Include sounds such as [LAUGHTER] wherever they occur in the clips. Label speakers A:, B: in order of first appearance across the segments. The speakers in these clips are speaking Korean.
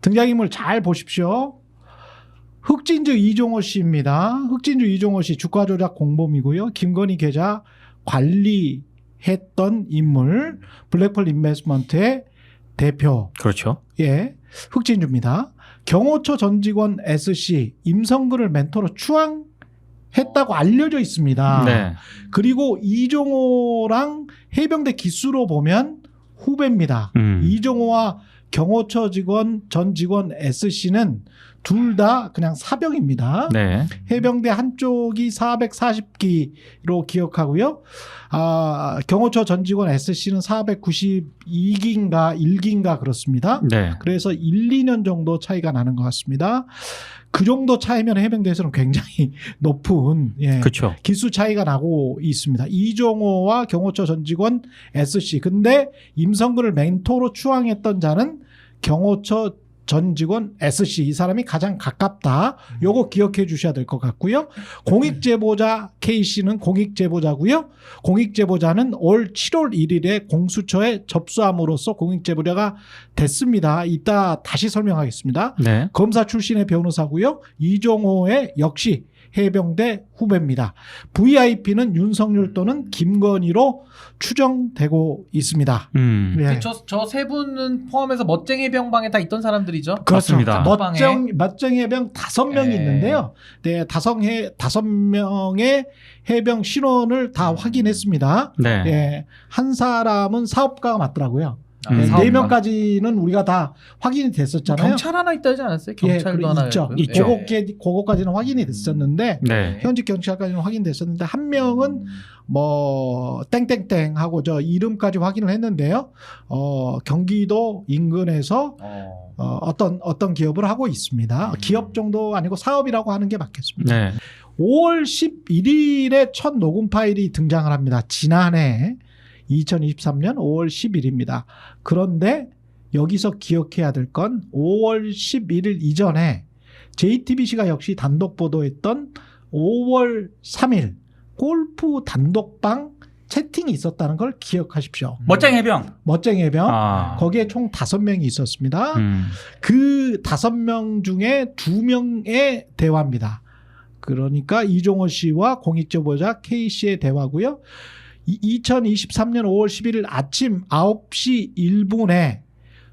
A: 등장인물 잘 보십시오. 흑진주 이종호 씨입니다. 흑진주 이종호 씨 주가 조작 공범이고요. 김건희 계좌 관리했던 인물 블랙펄 인베스먼트의 대표
B: 그렇죠.
A: 예, 흑진주입니다. 경호처 전 직원 SC 임성근을 멘토로 추앙 했다고 알려져 있습니다.
B: 네.
A: 그리고 이종호랑 해병대 기수로 보면 후배입니다.
B: 음.
A: 이종호와 경호처 직원 전 직원 SC는 둘 다 그냥 사병입니다.
B: 네.
A: 해병대 한쪽이 440기로 기억하고요. 아, 경호처 전 직원 SC는 492기인가 1기인가 그렇습니다.
B: 네.
A: 그래서 1, 2년 정도 차이가 나는 것 같습니다. 그 정도 차이면 해병대에서는 굉장히 [LAUGHS] 높은 예,
B: 그렇죠.
A: 기수 차이가 나고 있습니다. 이종호와 경호처 전 직원 SC. 근데 임성근을 멘토로 추앙했던 자는 경호처 전 직원 SC. 이 사람이 가장 가깝다. 요거 기억해 주셔야 될 것 같고요. 공익 제보자 K씨는 공익 제보자고요. 공익 제보자는 올 7월 1일에 공수처에 접수함으로써 공익 제보자가 됐습니다. 이따 다시 설명하겠습니다.
B: 네.
A: 검사 출신의 변호사고요. 이종호의 역시 해병대 후배입니다. VIP는 윤석열 또는 김건희로 추정되고 있습니다.
B: 음.
A: 예.
C: 저저 세 분은 포함해서 멋쟁이 병방에 다 있던 사람들이죠.
B: 맞습니다.
A: 멋쟁 멋쟁 해병 다섯 명이
C: 예.
A: 있는데요. 네, 다섯 해 다섯 명의 해병 신원을 다 확인했습니다.
B: 네.
A: 예, 한 사람은 사업가가 맞더라고요.
C: 아,
B: 음.
A: 네. 네 명까지는 우리가 다 확인이 됐었잖아요.
C: 경찰 하나 있다지 않았어요?
A: 예,
C: 경찰도 하나
A: 있죠.
B: 있죠.
C: 예.
A: 그거까지 그거까지는 확인이 됐었는데
B: 네.
A: 현직 경찰까지는 확인됐었는데 한 명은 뭐 땡땡땡 하고 저 이름까지 확인을 했는데요. 어 경기도 인근에서
C: 어.
A: 어, 어떤 어떤 기업을 하고 있습니다.
C: 음.
A: 기업 정도 아니고 사업이라고 하는 게 맞겠습니다.
B: 네.
A: 5월 11일에 첫 녹음 파일이 등장을 합니다. 지난해 2023년 5월 10일입니다. 그런데 여기서 기억해야 될 건 5월 11일 이전에 JTBC가 역시 단독 보도했던 5월 3일 골프 단독방 채팅이 있었다는 걸 기억하십시오.
B: 멋쟁이 해병.
A: 멋쟁이 해병
B: 아.
A: 거기에 총 다섯 명이 있었습니다.
B: 음.
A: 그 다섯 명 중에 두 명의 대화입니다. 그러니까 이종호 씨와 공익제보자 K 씨의 대화고요. 2023년 5월 11일 아침 9시 1분에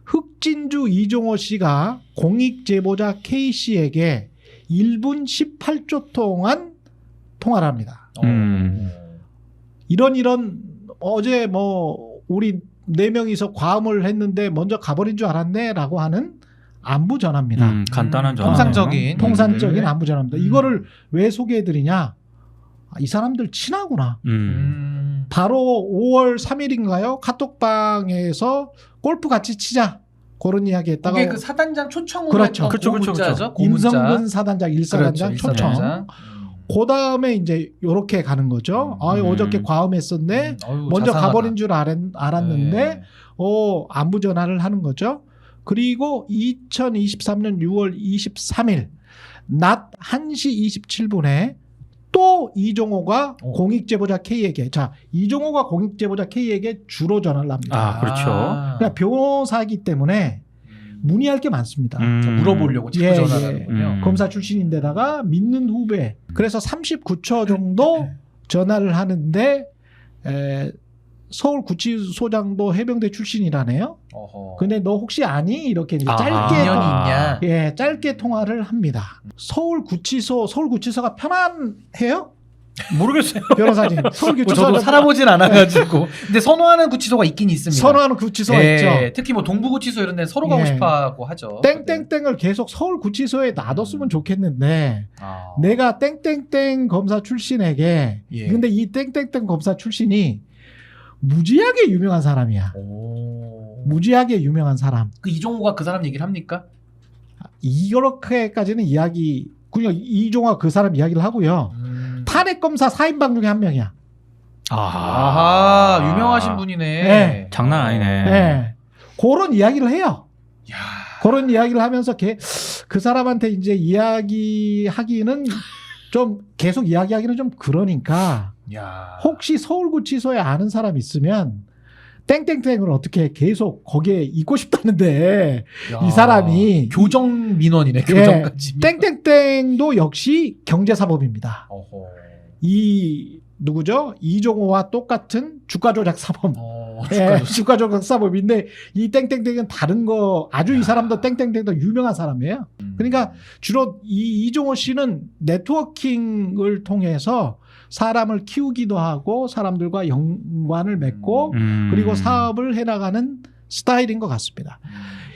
A: 흑진주 이종호 씨가 공익 제보자 K 씨에게 1분 18초 동안 통화를 합니다.
B: 음.
A: 이런 이런 어제 뭐 우리 네 명이서 과음을 했는데 먼저 가버린 줄 알았네라고 하는 안부 전화입니다.
B: 음, 간단한
C: 음,
B: 전화.
C: 통상적인.
A: 통산적인
C: 음.
A: 안부 전화입니다.
C: 음.
A: 이거를 왜 소개해드리냐? 아, 이 사람들 친하구나.
B: 음.
C: 음.
A: 바로 5월 3일인가요? 카톡방에서 골프 같이 치자. 그런 이야기 했다가
C: 그게 그 사단장 초청으로
A: 그렇죠.
C: 했던
B: 그쵸,
C: 그
B: 그쵸,
C: 문자죠. 그
A: 임성근. 사단장, 일사단장
C: 그렇죠,
A: 초청.
C: 일사단장. 음.
A: 그 다음에 이제 요렇게 가는 거죠. 아,
B: 음.
A: 어저께 과음했었네.
C: 음, 어휴,
A: 먼저
C: 자상하다.
A: 가버린 줄 알았, 알았는데
C: 네.
A: 어, 안부 전화를 하는 거죠. 그리고 2023년 6월 23일 낮 1시 27분에 또 이종호가
C: 오.
A: 공익제보자 K에게 자 이종호가 공익제보자 K에게 주로 전화를 합니다.
B: 아, 그렇죠.
A: 그러니까 변호사이기 때문에 문의할 게 많습니다.
B: 음.
C: 자, 물어보려고 자꾸
A: 예,
C: 전화를
A: 예.
C: 하는군요.
B: 음.
A: 검사 출신인데다가 믿는 후배. 그래서 39초 정도 전화를 하는데 에, 서울 구치소장도 해병대 출신이라네요.
C: 어허.
A: 근데 너 혹시 아니? 이렇게 이제
B: 아.
A: 짧게
C: 인연이
A: 통-
C: 있냐?
A: 예, 짧게 통화를 합니다. 서울 구치소 서울 구치소가 편안해요?
B: 모르겠어요. [LAUGHS]
A: 변호사님.
C: 뭐
A: 서울구치소
C: 저도 살아보진 않아가지고 근데 선호하는 구치소가 있긴 있습니다.
A: 선호하는 구치소가
C: 예,
A: 있죠.
C: 특히 뭐 동부구치소 이런 데 서로 가고
A: 예.
C: 싶어하고 하죠.
A: 땡땡땡을 계속 서울 구치소에 놔뒀으면 좋겠는데
C: 아.
A: 내가 땡땡땡 검사 출신에게
C: 예.
A: 근데 이 땡땡땡 검사 출신이 무지하게 유명한 사람이야.
C: 오.
A: 무지하게 유명한 사람.
C: 그 이종호가 그 사람 얘기를 합니까?
A: 이렇게까지는 이야기 그냥 이종화 그 사람 이야기를 하고요.
C: 음.
A: 탄핵 검사 4인방 중에 한 명이야.
C: 아하 유명하신 분이네.
A: 네.
B: 장난 아니네.
A: 네. 그런 이야기를 해요.
C: 야.
A: 그런 이야기를 하면서 걔, 그 사람한테 이제 이야기하기는 좀 계속 이야기하기는 좀 그러니까
C: 야.
A: 혹시 서울구치소에 아는 사람 있으면 땡땡땡을 어떻게 계속 거기에 있고 싶다는데
C: 야,
A: 이 사람이
C: 교정 민원이네.
A: 예,
C: 교정까지.
A: 땡땡땡도 역시 경제사범입니다.
C: 어허.
A: 이 누구죠? 이종호와 똑같은 주가 조작 사범.
C: 어,
A: 예,
C: 축하드립니다.
A: 주가 조작 사범인데 이 땡땡땡은 다른 거 아주 이 사람도 땡땡땡도 유명한 사람이에요. 그러니까 주로 이 이종호 씨는 네트워킹을 통해서 사람을 키우기도 하고 사람들과 연관을 맺고
B: 음.
A: 그리고 사업을 해나가는 스타일인 것 같습니다.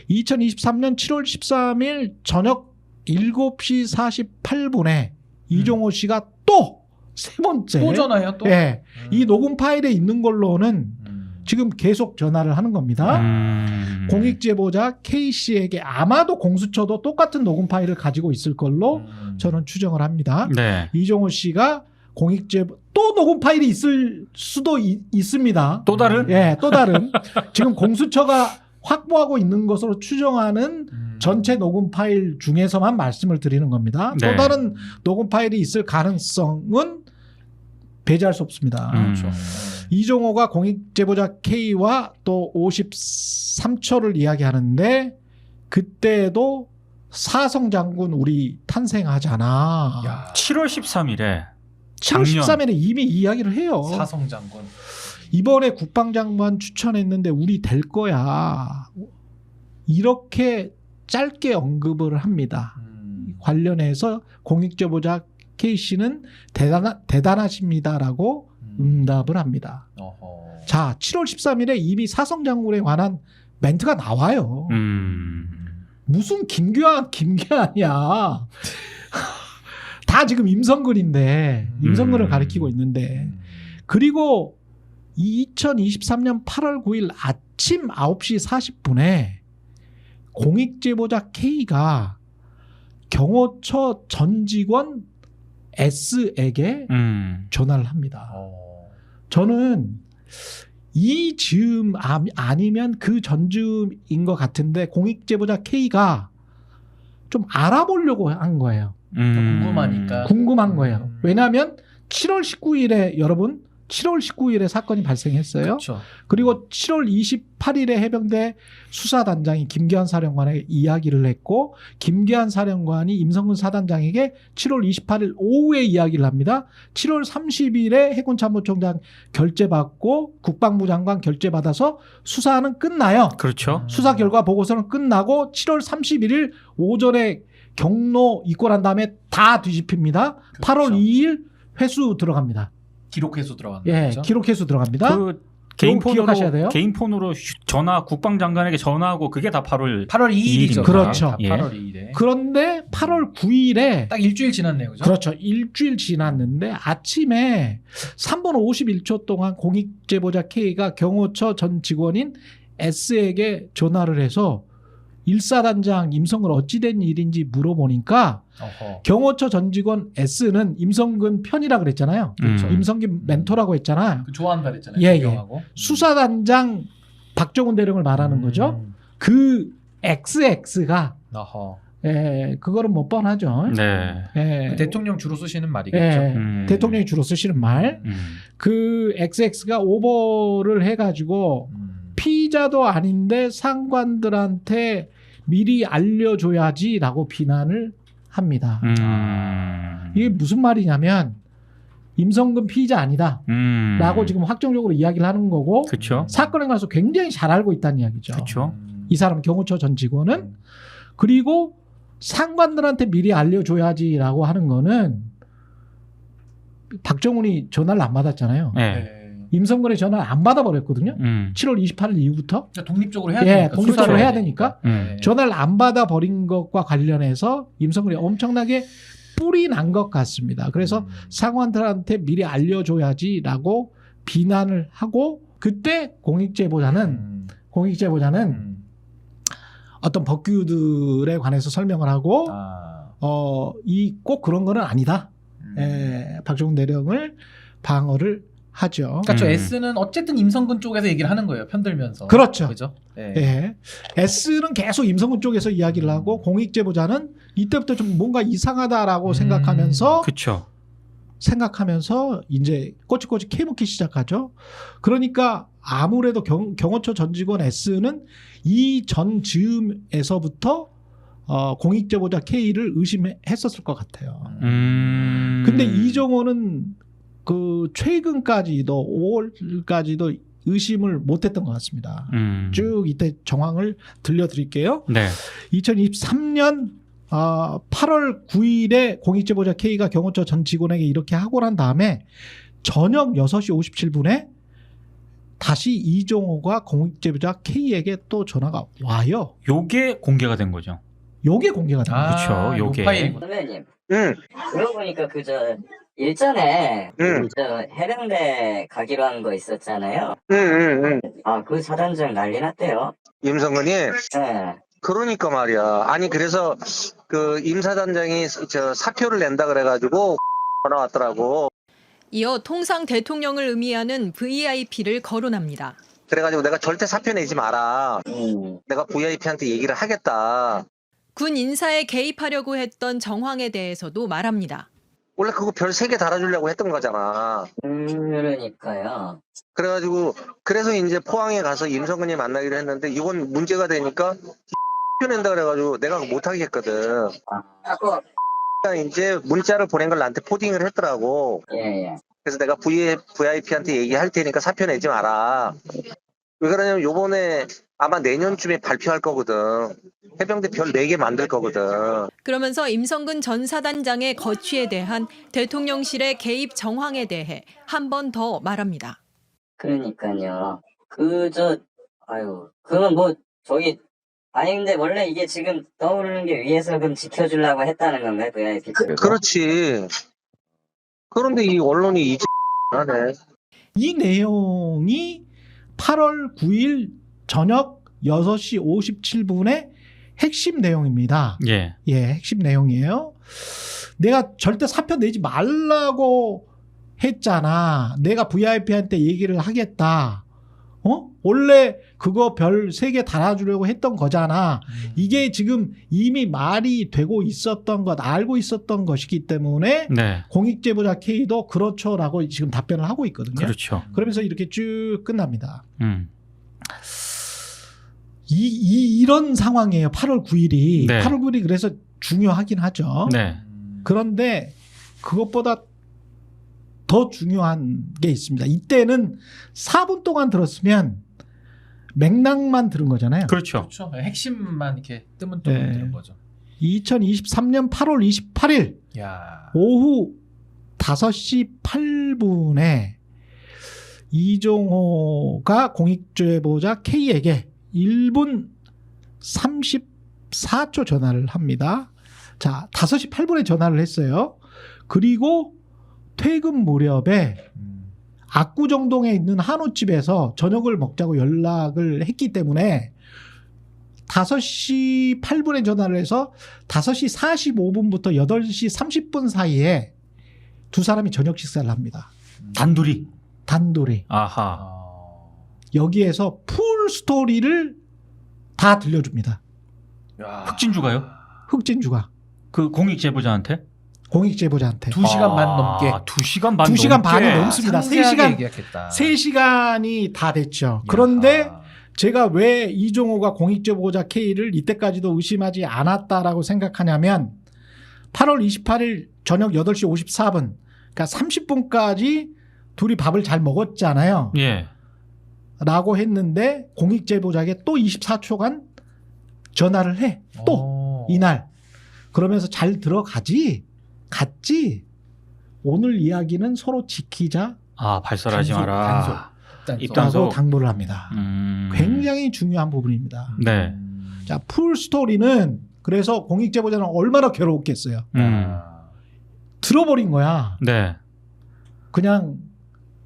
A: 2023년 7월 13일 저녁 7시 48분에 이종호 씨가 또 세 번째
C: 또 전화해요 또.
A: 예,
C: 음.
A: 이 녹음 파일에 있는 걸로는
C: 음.
A: 지금 계속 전화를 하는 겁니다.
B: 음.
A: 공익제보자 K 씨에게 아마도 공수처도 똑같은 녹음 파일을 가지고 있을 걸로
C: 음.
A: 저는 추정을 합니다.
B: 네.
A: 이종호 씨가 공익제보 또 녹음 파일이 있을 수도 이- 있습니다.
B: 또 다른?
A: 예, 또 다른 [LAUGHS] 지금 공수처가 확보하고 있는 것으로 추정하는
C: 음.
A: 전체 녹음 파일 중에서만 말씀을 드리는 겁니다.
B: 네.
A: 또 다른 녹음 파일이 있을 가능성은 배제할 수 없습니다.
B: 음.
C: 그렇죠.
A: 이종호가 공익제보자 K와 또 53초를 이야기하는데 그때도 사성 장군 우리 탄생하잖아.
C: 야,
B: 7월 13일에
A: 7월
B: 작년.
A: 13일에 이미 이야기를 해요.
C: 사성 장군.
A: 이번에 국방장관 추천했는데 우리 될 거야. 이렇게 짧게 언급을 합니다.
C: 음.
A: 관련해서 공익제보자 K 씨는 대단 대단하십니다라고
C: 음.
A: 응답을 합니다.
C: 어허.
A: 자, 7월 13일에 이미 사성 장군에 관한 멘트가 나와요.
B: 음.
A: 무슨 김규환, 김규환이야. 다 지금 임성근인데, 임성근을
B: 음.
A: 가리키고 있는데.
C: 음.
A: 그리고 2023년 8월 9일 아침 9시 40분에 공익제보자 K가 경호처 전 직원 S에게
B: 음.
A: 전화를 합니다.
C: 어.
A: 저는 이 즈음 아- 아니면 그 전즈음인 것 같은데 공익제보자 K가 좀 알아보려고 한 거예요.
B: 음.
C: 궁금하니까.
A: 궁금한 거예요.
C: 음.
A: 왜냐하면 7월 19일에 여러분 7월 19일에 사건이 발생했어요.
C: 그렇죠.
A: 그리고 7월 28일에 해병대 수사단장이 김기환 사령관에게 이야기를 했고 김기환 사령관이 임성근 사단장에게 7월 28일 오후에 이야기를 합니다. 7월 30일에 해군참모총장 결재받고 국방부 장관 결재받아서 수사는 끝나요.
B: 그렇죠.
A: 수사 결과 보고서는 끝나고 7월 31일 오전에 경로 입고한 다음에 다 뒤집힙니다. 8월 2일 회수 들어갑니다.
C: 기록해서 들어가는
A: 예,
C: 거죠.
A: 기록 회수 들어갑니다.
B: 그 개인. 폰으로 개인 폰으로 휴- 전화 국방장관에게 전화하고 그게 다 8월
C: 8월 2일이죠.
A: 그렇죠.
B: 예.
C: 8월 2일에.
A: 그런데 8월 9일에
C: 딱 일주일 지났네요. 그죠?
A: 그렇죠. 일주일 지났는데 아침에 3분 51초 동안 공익제보자 K가 경호처 전 직원인 S에게 전화를 해서 일사단장 임성근 어찌된 일인지 물어보니까
C: 어허.
A: 경호처 전 직원 S는 임성근 편이라 그랬잖아요.
B: 그렇죠.
C: 음.
A: 임성근 멘토라고 했잖아요.
C: 그 좋아한다 그랬잖아요.
A: 예, 예.
C: 존경하고.
A: 수사단장 박정훈 대령을 말하는 거죠.
C: 음.
A: 그 XX가
C: 어허.
A: 예, 그거는 못 뻔하죠.
B: 네.
A: 예.
C: 그 대통령 주로 쓰시는 말이겠죠.
A: 예,
B: 음.
A: 대통령이 주로 쓰시는 말.
B: 음.
A: 그 XX가 오버를 해가지고
C: 음.
A: 피자도 아닌데 상관들한테 미리 알려줘야지라고 비난을 합니다.
B: 음.
A: 이게 무슨 말이냐면 임성근 피의자 아니다라고
B: 음.
A: 지금 확정적으로 이야기를 하는 거고
B: 그렇죠.
A: 사건에 관해서 굉장히 잘 알고 있다는 이야기죠.
C: 음.
A: 이 사람 경호처 전 직원은 그리고 상관들한테 미리 알려줘야지라고 하는 거는 박정훈이 전화를 안 받았잖아요.
B: 네.
C: 네.
A: 임성근의 전화를 안 받아버렸거든요.
B: 음.
A: 7월 28일 이후부터
C: 그러니까 독립적으로 해야
A: 예,
C: 되니까.
A: 독립적으로 해야 되니까.
B: 음.
C: 네.
A: 전화를 안 받아버린 것과 관련해서 임성근이 엄청나게 뿔이 난 것 같습니다. 그래서
C: 음.
A: 상관들한테 미리 알려줘야지라고 비난을 하고 그때 공익제보자는
C: 음.
A: 공익제보자는
C: 음.
A: 어떤 법규들에 관해서 설명을 하고
C: 아.
A: 어이 꼭 그런 거는 아니다.
C: 음.
A: 예, 박정훈 대령을 방어를 하죠.
C: 그러니까 저
B: 음.
C: S는 어쨌든 임성근 쪽에서 얘기를 하는 거예요. 편들면서.
A: 그렇죠.
C: 그죠? 예.
A: 예. S는 계속 임성근 쪽에서 이야기를 하고 공익 제보자는 이때부터 좀 뭔가 이상하다라고
C: 음.
A: 생각하면서
B: 그렇죠.
A: 생각하면서 이제 꼬치꼬치 캐묻기 시작하죠. 그러니까 아무래도 경, 경호처 전 직원 S는 이 전 즈음에서부터 어, 공익 제보자 K를 의심했었을 것 같아요.
B: 음.
A: 근데 이정호는 그 최근까지도 5월까지도 의심을 못했던 것 같습니다.
B: 음.
A: 쭉 이때 정황을 들려드릴게요.
B: 네.
A: 2023년 8월 9일에 공익제보자 K가 경호처 전 직원에게 이렇게 하고 난 다음에 저녁 6시 57분에 다시 이종호가 공익제보자 K에게 또 전화가 와요.
B: 요게 공개가 된 거죠.
A: 요게 공개가 됩니다.
B: 그쵸, 요게.
C: 요 파일이구나.
D: 선배님,
E: 응,
D: 그러고 보니까 그저 일전에
E: 응,
D: 저 해병대 가기로 한 거 있었잖아요.
E: 응, 응, 응.
D: 아, 그 사단장 난리 났대요.
E: 임성근이
D: 예.
E: 그러니까 말이야. 아니 그래서 그 임사단장이 저 사표를 낸다 그래가지고 [LAUGHS] 전화 왔더라고.
F: 이어 통상 대통령을 의미하는 VIP를 거론합니다.
E: 그래가지고 내가 절대 사표 내지 마라.
D: 음.
E: 내가 VIP한테 얘기를 하겠다.
F: 군 인사에 개입하려고 했던 정황에 대해서도 말합니다.
E: 원래 그거 별 세 개 달아주려고 했던 거잖아.
D: 음, 그러니까요.
E: 그래가지고 그래서 이제 포항에 가서 임성근이 만나기로 했는데 이건 문제가 되니까 [LAUGHS] 낸다 그래가지고 내가 못 하겠거든.
D: 아, [LAUGHS]
E: 이제 문자를 보낸 걸 나한테 포딩을 했더라고.
D: 예, 예.
E: 그래서 내가 VIP한테 얘기할 테니까 사표 내지 마라. 왜 그러냐면 요번에 아마 내년쯤에 발표할 거거든. 해병대 별 4개 만들 거거든.
F: 그러면서 임성근 전 사단장의 거취에 대한 대통령실의 개입 정황에 대해 한 번 더 말합니다.
D: 그러니까요. 그, 저, 아유, 그건 뭐, 저기, 아니, 근데 원래 이게 지금 떠오르는 게 위에서 그럼 지켜주려고 했다는 건가요, VIP? 를
E: 그렇지. 그런데 이 언론이 이제 하네.
A: 이 내용이 8월 9일 저녁 6시 57분의 핵심 내용입니다.
B: 예.
A: 예, 핵심 내용이에요. 내가 절대 사표 내지 말라고 했잖아. 내가 VIP한테 얘기를 하겠다. 어? 원래 그거 별 3개 달아주려고 했던 거잖아.
C: 음.
A: 이게 지금 이미 말이 되고 있었던 것, 알고 있었던 것이기 때문에
B: 네.
A: 공익제보자 K도 그렇죠라고 지금 답변을 하고 있거든요.
B: 그렇죠.
A: 그러면서 이렇게 쭉 끝납니다.
B: 음.
A: 이, 이 이런 상황이에요. 8월 9일이.
B: 네.
A: 8월 9일이 그래서 중요하긴 하죠.
B: 네.
C: 음.
A: 그런데 그것보다 더 중요한 게 있습니다. 이때는 4분 동안 들었으면 맥락만 들은 거잖아요.
B: 그렇죠.
C: 그렇죠. 핵심만 이렇게 뜨문뜨문
A: 네.
C: 되는 거죠.
A: 2023년 8월 28일
C: 야.
A: 오후 5시 8분에 이종호가 공익제보자 K에게 1분 34초 전화를 합니다. 자, 5시 8분에 전화를 했어요. 그리고 퇴근 무렵에
C: 음.
A: 압구정동에 있는 한우집에서 저녁을 먹자고 연락을 했기 때문에 5시 8분에 전화를 해서 5시 45분부터 8시 30분 사이에 두 사람이 저녁 식사를 합니다.
B: 단둘이.
A: 단둘이.
B: 아하.
C: 아.
A: 여기에서 풀 스토리를 다 들려줍니다.
C: 야.
B: 흑진주가요?
A: 흑진주가
B: 그 공익 제보자한테
A: 공익 제보자한테.
C: 두 시간 반 넘게.
B: 아, 두 시간 반
A: 두 시간
B: 넘게.
A: 반이 넘습니다. 세
C: 상세하게
A: 시간-
C: 얘기했겠다.
A: 3시간이 다 됐죠. 그런데
C: 야.
A: 제가 왜 이종호가 공익 제보자 K를 이때까지도 의심하지 않았다라고 생각하냐면 8월 28일 저녁 8시 54분 그러니까 30분까지 둘이 밥을 잘 먹었잖아요.
B: 예.
A: 라고 했는데 공익 제보자에게 또 24초간 전화를 해. 또
C: 어.
A: 이날. 그러면서 잘 들어가지. 갔지. 오늘 이야기는 서로 지키자.
B: 아, 발설하지
C: 단속,
B: 마라.
C: 단속. 일단
B: 입단-
C: 써.
A: 라고
B: 단속.
A: 당부를 합니다.
B: 음.
A: 굉장히 중요한 부분입니다.
B: 네.
C: 음.
A: 자, 풀 스토리는 그래서 공익 제보자는 얼마나 괴로웠겠어요.
B: 음.
C: 야.
A: 들어버린 거야.
B: 네.
A: 그냥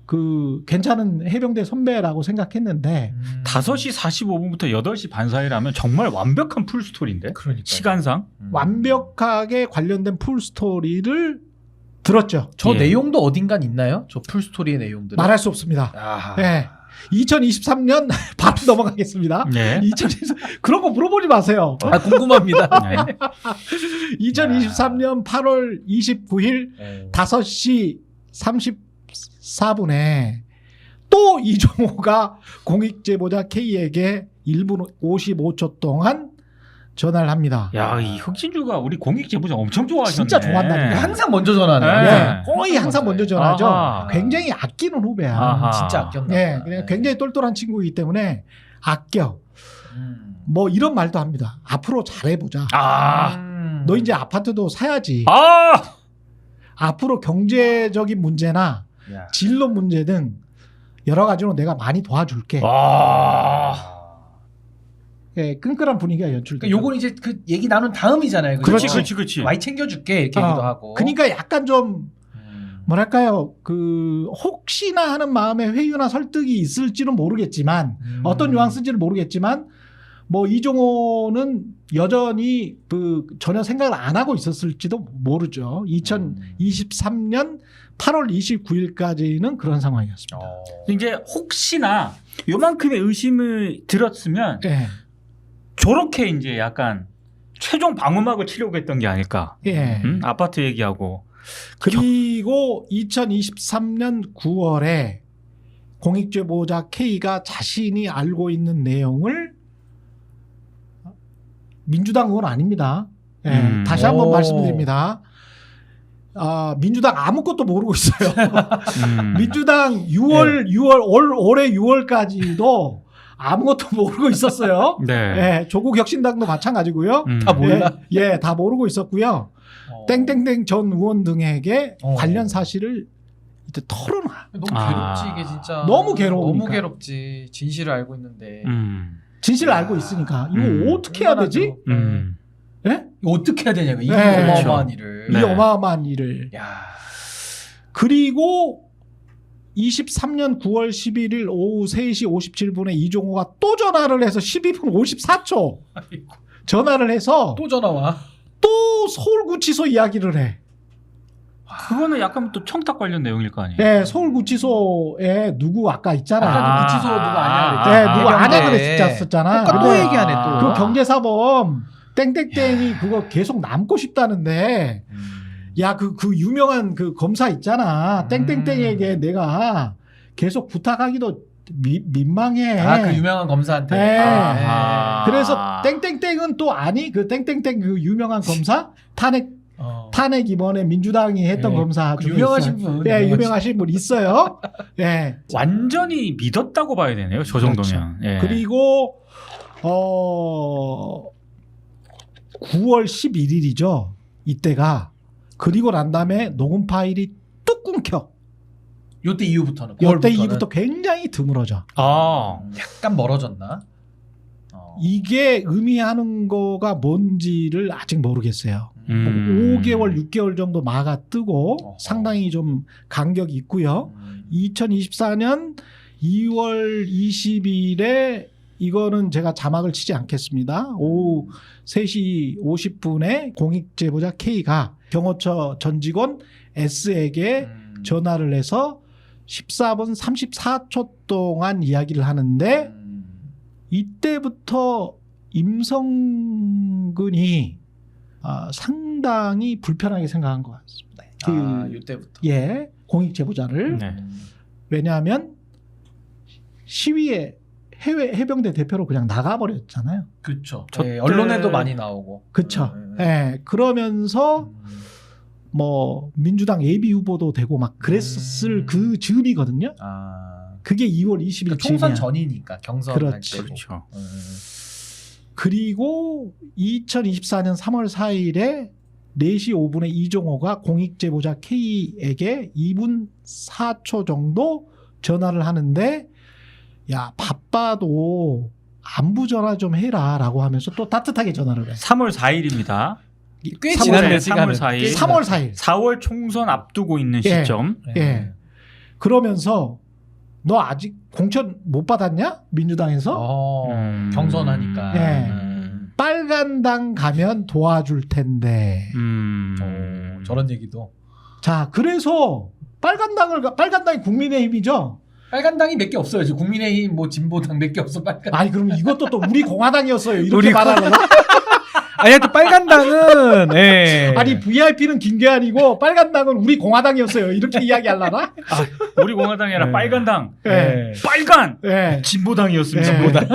A: 그 괜찮은 해병대 선배라고 생각했는데
C: 음.
B: 5시 45분부터 8시 반 사이라면 정말 완벽한 풀 스토리인데.
C: 그러니까
B: 시간상.
C: 음.
A: 완벽하게 관련된 풀 스토리를 들었죠.
C: 저
B: 예.
C: 내용도 어딘간 있나요? 저 풀 스토리의 내용들.
A: 말할 수 없습니다.
C: 아.
A: 네. 2023년 [LAUGHS] 바로 넘어가겠습니다.
B: 네.
A: 2023 그런 거 물어보지 마세요.
C: 아 궁금합니다. [LAUGHS]
B: 네.
A: 2023년 8월 29일
C: 네.
A: 5시 34분에 또 이종호가 공익제보자 K에게 1분 55초 동안 전화를 합니다.
B: 야, 이 흑진주가 우리 공익 제보자 엄청 좋아하셨네.
A: 진짜 좋아한다니까.
C: 항상 먼저 전화하네.
B: 네.
A: 예, 거의 항상 먼저 전화죠.
B: 아하.
A: 굉장히 아끼는 후배야.
B: 아하.
C: 진짜 아꼈나
A: 예,
C: 보다.
A: 그냥 굉장히 똘똘한 친구이기 때문에 아껴.
C: 음.
A: 뭐 이런 말도 합니다. 앞으로 잘해보자.
B: 아.
C: 음.
A: 너 이제 아파트도 사야지.
B: 아!
A: 앞으로 경제적인 문제나
C: 야.
A: 진로 문제 등 여러 가지로 내가 많이 도와줄게.
B: 아.
A: 예, 끈끈한 분위기가 연출돼.
C: 그러니까 요건 이제 그 얘기 나눈 다음이잖아요. 그죠?
B: 그렇지, 그렇지, 그렇지.
C: 많이 챙겨줄게 이렇게 얘기도 하고.
A: 그러니까 약간 좀
C: 음.
A: 뭐랄까요, 그 혹시나 하는 마음에 회유나 설득이 있을지는 모르겠지만
C: 음.
A: 어떤 뉘앙스인지는 모르겠지만 뭐 이종호는 여전히 그 전혀 생각을 안 하고 있었을지도 모르죠.
C: 음.
A: 2023년 8월 29일까지는 그런 상황이었습니다.
C: 어.
B: 이제 혹시나 요만큼의 의심을 들었으면
A: 예,
B: 저렇게 이제 약간 최종 방어막을 치려고 했던 게 아닐까.
A: 예.
B: 음? 아파트 얘기하고.
A: 그리고 2023년 9월에 공익제보자 K가 자신이 알고 있는 내용을 민주당 의원 아닙니다. 예,
B: 음.
A: 다시 한번
C: 오.
A: 말씀드립니다. 아, 민주당 아무것도 모르고 있어요. [LAUGHS]
B: 음.
A: 민주당 6월, 6월, 올, 올해 6월까지도 아무것도 모르고 있었어요.
B: 네.
A: 예, 조국 혁신당도 마찬가지고요.
B: 음.
C: 다 몰라.
A: 예, 예, 다 모르고 있었고요.
C: 어.
A: 땡땡땡 전 의원 등에게
C: 어.
A: 관련 사실을 이제 털어놔.
C: 너무
B: 아.
C: 괴롭지 이게 진짜.
A: 너무 괴로우니까.
C: 너무 괴롭지. 진실을 알고 있는데.
B: 음.
A: 진실을
C: 야.
A: 알고 있으니까 이거
B: 음.
A: 어떻게 해야 되지?
C: 괴롭-
B: 음.
A: 예?
C: 이거 어떻게 해야 되냐고 이
A: 네.
C: 어마어마한
B: 그렇죠.
C: 일을.
B: 네.
A: 이 어마어마한 일을.
C: 야.
A: 그리고 23년 9월 11일 오후 3시 57분에 이종호가 또 전화를 해서 12분 54초
C: 아이고.
A: 전화를 해서
C: 또 전화 와.
A: 또 서울구치소 이야기를 해.
B: 그거는 약간 또 청탁 관련 내용일 거 아니에요.
A: 네, 서울구치소에 누구 아까 있잖아.
C: 아까 그 구치소 누구 아냐.
A: 네, 누구. 아냐 그랬었잖아.
C: 똑같 또
A: 근데
C: 얘기하네 또.
A: 그 경제사범 땡땡땡이 그거 계속 남고 싶다는데
C: 음.
A: 야그 그 유명한 그 검사 있잖아
C: 음.
A: 땡땡땡에게 내가 계속 부탁하기도 미, 민망해.
C: 아 그 유명한 검사한테.
A: 네.
B: 아하.
A: 그래서 땡땡땡은 또 아니 그 땡땡땡 그 유명한 검사 탄핵
C: 어.
A: 탄핵 이번에 민주당이 했던
C: 네.
A: 검사
C: 그
A: 중에
C: 유명하신
A: 있어요.
C: 분.
A: 예, 유명하신 분 있어요. [LAUGHS] 예.
B: 완전히 믿었다고 봐야 되네요. 저 정도면. 예.
A: 그리고 어 9월 11일이죠. 이때가 그리고 난 다음에 녹음 파일이 뚝 끊겨.
C: 요때 이후부터는.
A: 이때
C: 9월부터는
A: 이후부터 굉장히 드물어져.
B: 아.
C: 약간 멀어졌나? 어.
A: 이게 의미하는 거가 뭔지를 아직 모르겠어요.
B: 음.
A: 5개월, 6개월 정도 마가 뜨고
C: 어허.
A: 상당히 좀 간격이 있고요.
C: 음.
A: 2024년 2월 20일에 이거는 제가 자막을 치지 않겠습니다. 오후 3시 50분에 공익 제보자 K가 경호처 전 직원 S에게
C: 음.
A: 전화를 해서 14분 34초 동안 이야기를 하는데
C: 음.
A: 이때부터 임성근이 아, 상당히 불편하게 생각한 것 같습니다. 그,
C: 아, 요때부터.
A: 예, 공익 제보자를
B: 네.
C: 음.
A: 왜냐하면 시위에 해외 해병대 대표로 그냥 나가버렸잖아요.
C: 그쵸.
B: 저
C: 예,
B: 때-
C: 언론에도 많이 나오고.
A: 그쵸?
C: 음,
A: 예, 그러면서
C: 음.
A: 뭐 민주당 예비 후보도 되고 막 그랬을
C: 음.
A: 그 즈음이거든요.
C: 아.
A: 그게 2월 20일
C: 그러니까 총선
A: 즈음이야.
C: 전이니까 경선
A: 그렇지.
C: 할 때고.
B: 그렇죠.
C: 음.
A: 그리고 2024년 3월 4일에 4시 5분에 이종호가 공익제보자 K에게 2분 4초 정도 전화를 하는데 야 바빠도 안부 전화 좀 해라라고 하면서 또 따뜻하게 전화를 해.
B: 3월 4일입니다.
C: 꽤
A: 3월
C: 지났네
B: 3월
C: 시간은.
B: 4일.
C: 꽤
A: 3월 4일.
B: 4월 총선 앞두고 있는
A: 예.
B: 시점.
A: 예. 그러면서 너 아직 공천 못 받았냐? 민주당에서
C: 어,
B: 음.
C: 경선하니까.
A: 예.
C: 음.
A: 빨간 당 가면 도와줄 텐데.
B: 음.
C: 어, 저런 얘기도.
A: 자, 그래서 빨간 당을 가- 빨간 당이 국민의힘이죠.
C: 빨간 당이 몇 개 없어요. 지금 국민의힘 뭐 진보당 몇 개 없어 빨간.
A: 아니 그럼 이것도 또 우리 공화당이었어요. 이렇게
B: 우리
A: 말하려나? [LAUGHS]
C: 아니 하여튼 빨간당은 예.
A: 아니 VIP는 김계한이고 빨간당은 우리 공화당이었어요. 이렇게 이야기하려나?
B: 우리 공화당이 아니라
C: 네.
B: 빨간당,
A: 예.
B: 빨간
A: 예.
B: 진보당이었습니다.
A: 예.
B: 진보당.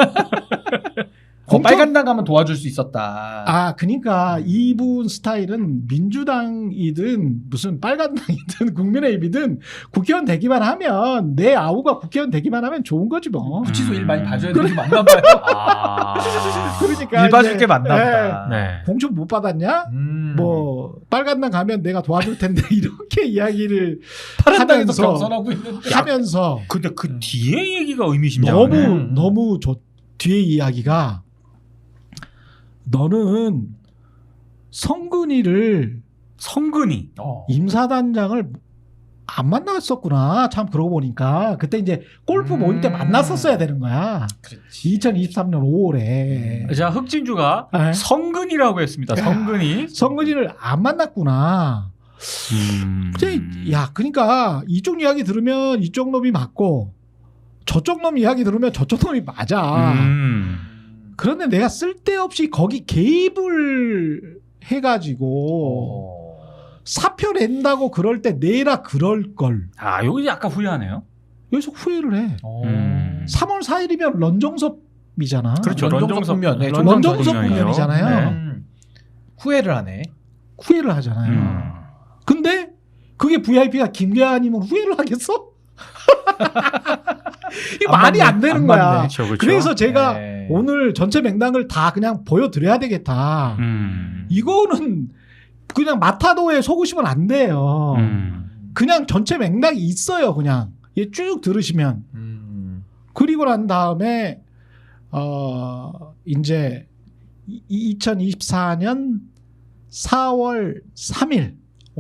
C: 어, 빨간당 가면 도와줄 수 있었다.
A: 아, 그러니까 이분 스타일은 민주당이든 무슨 빨간당이든 [LAUGHS] 국민의힘이든 국회의원 되기만 하면 내 아우가 국회의원 되기만 하면 좋은 거지 뭐.
C: 구치소
B: 음.
C: 일 많이 봐줘야 되는 게 맞나 봐요. [LAUGHS]
B: 아.
A: 그러니까
C: 일 봐줄
A: 이제,
C: 게 맞나 보다.
B: 네.
A: 예, 공천 못 받았냐?
C: 음.
A: 뭐 빨간당 가면 내가 도와줄 텐데 [LAUGHS] 이렇게 이야기를
C: 파란당에서
A: 하면서
C: 경선하고 있는데.
A: 하면서
B: 근데 그 뒤에 얘기가 의미심장하네.
A: 너무
C: 음.
A: 너무 저 뒤에 이야기가 너는 성근이를
B: 성근이.
C: 어.
A: 임사단장을 안 만났었구나. 참 그러고 보니까 그때 이제 골프
C: 음.
A: 모임 때 만났었어야 되는 거야.
C: 그렇지.
A: 2023년 5월에
B: 자 흑진주가
A: 네.
B: 성근이라고 했습니다.
A: 야.
B: 성근이.
A: 성근이를 안 만났구나.
B: 음.
A: 근데 야, 그러니까 이쪽 이야기 들으면 이쪽 놈이 맞고 저쪽 놈 이야기 들으면 저쪽 놈이 맞아.
B: 음.
A: 그런데 내가 쓸데없이 거기 개입을 해가지고
C: 어.
A: 사표 낸다고 그럴 때 내라 그럴 걸
B: 아 여기 약간 후회하네요.
A: 여기서 후회를 해.
C: 어.
B: 음.
A: 3월 4일이면 런정섭이잖아.
B: 그렇죠.
C: 런정석
B: 런정석
C: 국면. 네,
B: 런정석
A: 런정석
B: 국면이죠.
A: 국면이잖아요.
C: 음. 후회를 하네.
A: 후회를 하잖아요.
B: 음.
A: 근데 그게 VIP가 김계한이면 후회를 하겠어? [LAUGHS]
C: 이안
A: 말이. 안 되는
C: 안
A: 거야.
C: 맞네.
B: 그렇죠, 그렇죠.
A: 그래서 제가
C: 네.
A: 오늘 전체 맥락을 다 그냥 보여드려야 되겠다.
B: 음.
A: 이거는 그냥 마타도에 속으시면 안 돼요.
B: 음.
A: 그냥 전체 맥락이 있어요. 그냥 이쭉 들으시면
C: 음.
A: 그리고 난 다음에 어 이제 2024년 4월 3일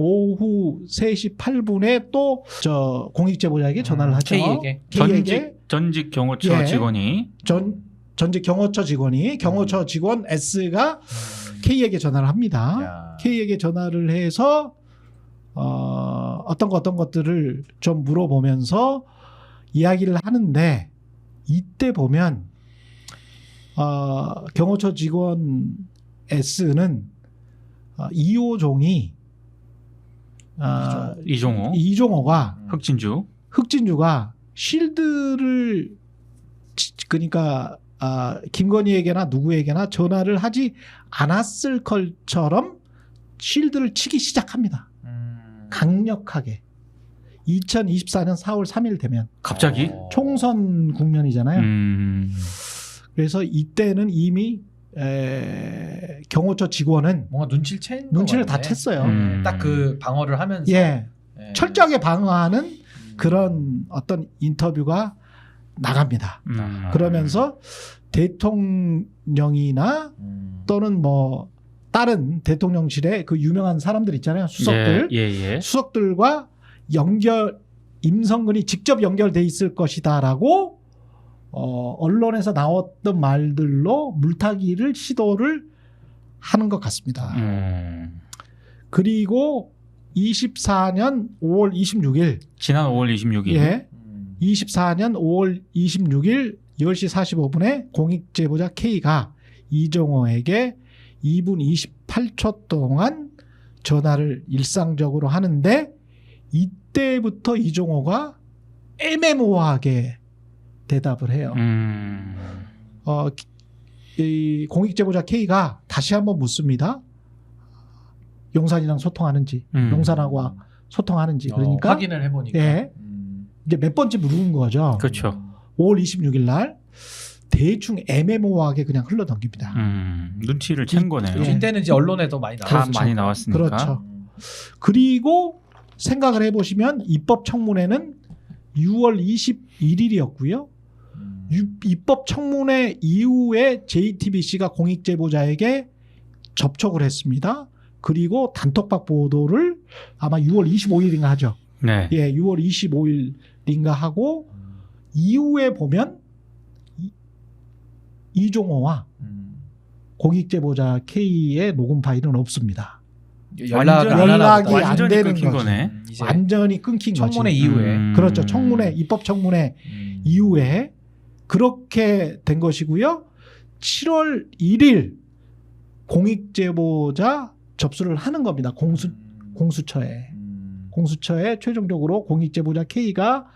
A: 오후 3시 8분에 또 저 공익제보자에게 전화를 하죠.
C: K에게.
A: K에게
B: 전직 전직 경호처
A: 예.
B: 직원이
A: 전 전직 경호처 직원이 경호처 직원 S가 K에게 전화를 합니다.
C: 야.
A: K에게 전화를 해서 어, 어떤 거 어떤 것들을 좀 물어보면서 이야기를 하는데 이때 보면 어, 경호처 직원 S는 어, 이호종이 어,
B: 이종호,
A: 이종호가
B: 흑진주.
A: 흑진주가 실드를 치- 그러니까 아, 김건희에게나 누구에게나 전화를 하지 않았을 것처럼 실드를 치기 시작합니다.
C: 음.
A: 강력하게. 2024년 4월 3일 되면
B: 갑자기.
C: 어.
A: 총선 국면이잖아요.
B: 음.
A: 그래서 이때는 이미 에, 경호처 직원은
C: 뭔가 눈치를 챈
A: 눈치를
C: 것
A: 다. 챘어요.
B: 음.
C: 딱그 방어를 하면서
A: 예,
C: 예.
A: 철저하게 방어하는
C: 음.
A: 그런 어떤 인터뷰가 나갑니다.
B: 음.
A: 그러면서 대통령이나
C: 음.
A: 또는 뭐 다른 대통령실의 그 유명한 사람들 있잖아요. 수석들.
B: 예, 예, 예.
A: 수석들과 연결 임성근이 직접 연결돼 있을 것이다라고 어, 언론에서 나왔던 말들로 물타기를 시도를 하는 것 같습니다.
B: 음.
A: 그리고 24년 5월 26일
B: 지난 5월 26일.
A: 예.
C: 음.
A: 24년 5월 26일 10시 45분에 공익 제보자 K가 이종호에게 2분 28초 동안 전화를 일상적으로 하는데 이때부터 이종호가 애매모호하게 대답을 해요.
B: 음.
A: 어, 이 공익제보자 K가 다시 한번 묻습니다. 용산이랑 소통하는지,
B: 음.
A: 용산하고 소통하는지.
C: 어,
A: 그러니까
C: 확인을 해보니까
A: 예.
C: 음.
A: 이제 몇 번째 물은 거죠.
B: 그렇죠.
A: 5월 26일 날 대충 애매모호하게 그냥 흘러넘깁니다.
B: 음. 눈치를 챈 거네요.
A: 예.
C: 이때는 이제 언론에도 많이
B: 다
C: 나왔죠.
A: 그렇죠.
B: 많이 나왔으니까.
A: 그렇죠.
C: 음.
A: 그리고 생각을 해보시면 입법 청문회는 6월 21일이었고요.
C: 음.
A: 입법 청문회 이후에 JTBC가 공익 제보자에게 접촉을 했습니다. 그리고 단톡방 보도를 아마 6월 25일인가 하죠.
B: 네.
A: 예, 6월 25일인가 하고 이후에 보면 이- 이종호와
C: 음.
A: 공익 제보자 K의 녹음 파일은 없습니다.
C: 연락을 안
A: 연락이 안.
B: 완전히
A: 되는
B: 끊긴
A: 거지.
B: 거네.
C: 음, 이제
A: 완전히 끊긴
C: 청문회
A: 거지.
C: 이후에
B: 음.
A: 그렇죠. 청문회 입법 청문회
C: 음.
A: 이후에 그렇게 된 것이고요. 7월 1일 공익 제보자 접수를 하는 겁니다. 공수
C: 음.
A: 공수처에
C: 음.
A: 공수처에 최종적으로 공익 제보자 K가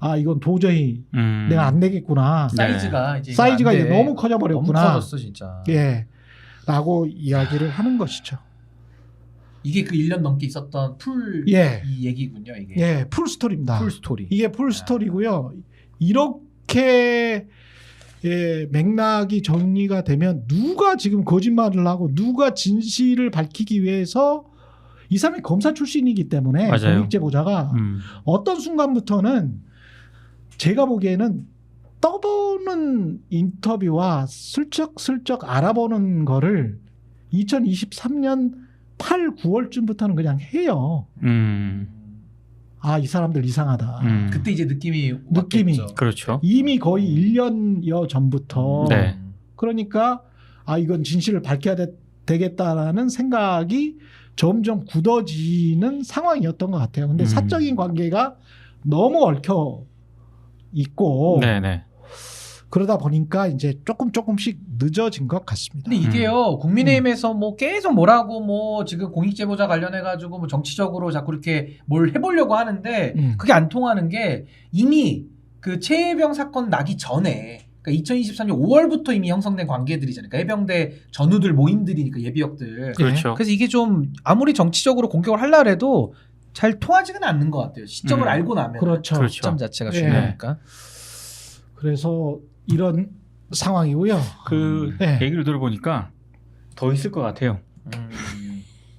A: 아 이건 도저히
B: 음.
A: 내가 안 되겠구나.
B: 네.
C: 사이즈가 이제
A: 사이즈가
C: 안
A: 이제
C: 돼.
A: 너무 커져
C: 너무
A: 버렸구나.
C: 커졌어 진짜.
A: 예. 라고 이야기를 하는 것이죠.
C: 이게 그 1년 넘게 있었던 풀이
A: 예.
C: 얘기군요, 이게.
A: 예, 풀 스토리입니다.
C: 풀 스토리.
A: 이게 풀 스토리고요. 이렇게 예, 맥락이 정리가 되면 누가 지금 거짓말을 하고 누가 진실을 밝히기 위해서 이 사람이 검사 출신이기 때문에. 공익제보자가
B: 음.
A: 어떤 순간부터는 제가 보기에는 떠보는 인터뷰와 슬쩍슬쩍 알아보는 거를 2023년 8, 9월쯤부터는 그냥 해요.
B: 음.
A: 아, 이 사람들 이상하다.
B: 음.
C: 그때 이제 느낌이
A: 느낌이.
C: 왔겠죠.
B: 그렇죠.
A: 이미 거의 1년여 전부터
B: 네.
A: 그러니까 아 이건 진실을 밝혀야 되, 되겠다라는 생각이 점점 굳어지는 상황이었던 것 같아요. 근데
B: 음.
A: 사적인 관계가 너무 얽혀 있고
B: 네네.
A: 그러다 보니까 이제 조금 조금씩 늦어진 것 같습니다.
C: 근데 이게요
A: 음.
C: 국민의힘에서 뭐 계속 뭐라고 뭐 지금 공익제보자 관련해 가지고 뭐 정치적으로 자꾸 이렇게 뭘 해보려고 하는데
A: 음.
C: 그게 안 통하는 게 이미 그 최해병 사건 나기 전에 그러니까 2023년 5월부터 이미 형성된 관계들이잖아요. 그러니까 해병대 전우들 모임들이니까 예비역들.
B: 그렇죠.
C: 그래서 이게 좀 아무리 정치적으로 공격을 하려 해도 잘 통하지는 않는 것 같아요. 시점을
B: 음.
C: 알고 나면
A: 그렇죠.
B: 그렇죠.
C: 시점 자체가
A: 예.
C: 중요하니까.
A: 그래서 이런 상황이고요.
B: 그
A: 네.
B: 얘기를 들어보니까 더 있을 것 같아요.
C: 음,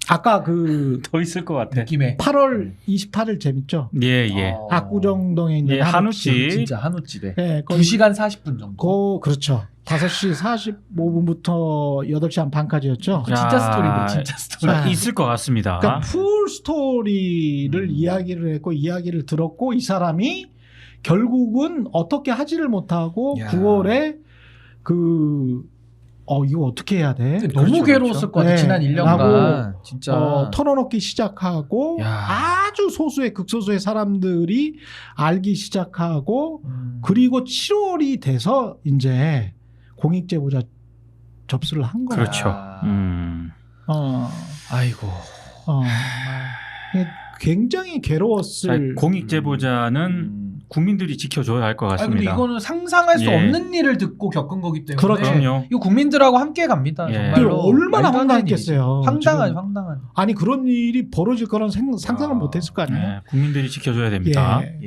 A: 아까 그 [LAUGHS]
B: 더 있을 것 같아.
C: 느낌에
A: 8월 28일 재밌죠?
B: 예 예.
C: 어,
A: 압구정동에 있는
B: 예,
A: 한우집.
B: 한우집.
C: 진짜 한우집에
A: 예, 거기
C: 2시간 40분 정도.
A: 고 그렇죠. 5시 45분부터 8시 한 반까지였죠.
C: 그거 진짜
B: 야.
C: 스토리인데 진짜 스토리.
A: 자,
B: 있을 것 같습니다.
A: 그러니까 풀 스토리를
B: 음.
A: 이야기를 했고 이야기를 들었고 이 사람이 결국은 어떻게 하지를 못하고
C: 야.
A: 9월에 그 어 이거 어떻게 해야 돼?
C: 너무
B: 그렇죠,
C: 괴로웠을 것 같아
A: 네.
C: 지난 1년간
A: 라고,
C: 진짜
A: 어, 털어놓기 시작하고
C: 야.
A: 아주 소수의 극소수의 사람들이 알기 시작하고
C: 음.
A: 그리고 7월이 돼서 이제 공익제보자 접수를 한 거야.
B: 그렇죠.
C: 아.
B: 음.
A: 어,
C: 아이고
A: 어. 굉장히 괴로웠을.
B: 자, 공익 제보자는
C: 음.
B: 국민들이 지켜줘야 할
C: 것아 근데
B: 같습니다.
C: 이거는 상상할 수
B: 예.
C: 없는 일을 듣고 겪은 거기 때문에
A: 그렇죠.
C: 이거 국민들하고 함께 갑니다
B: 예.
C: 정말로
A: 얼마나
C: 말도 안 되는 일이지.
A: 황당했겠어요.
C: 황당한
A: 지금.
C: 황당한
A: 아니 그런 일이 벌어질 거란 생, 상상을
C: 야.
A: 못했을 거 아니에요.
B: 예, 국민들이 지켜줘야 됩니다.
A: 예.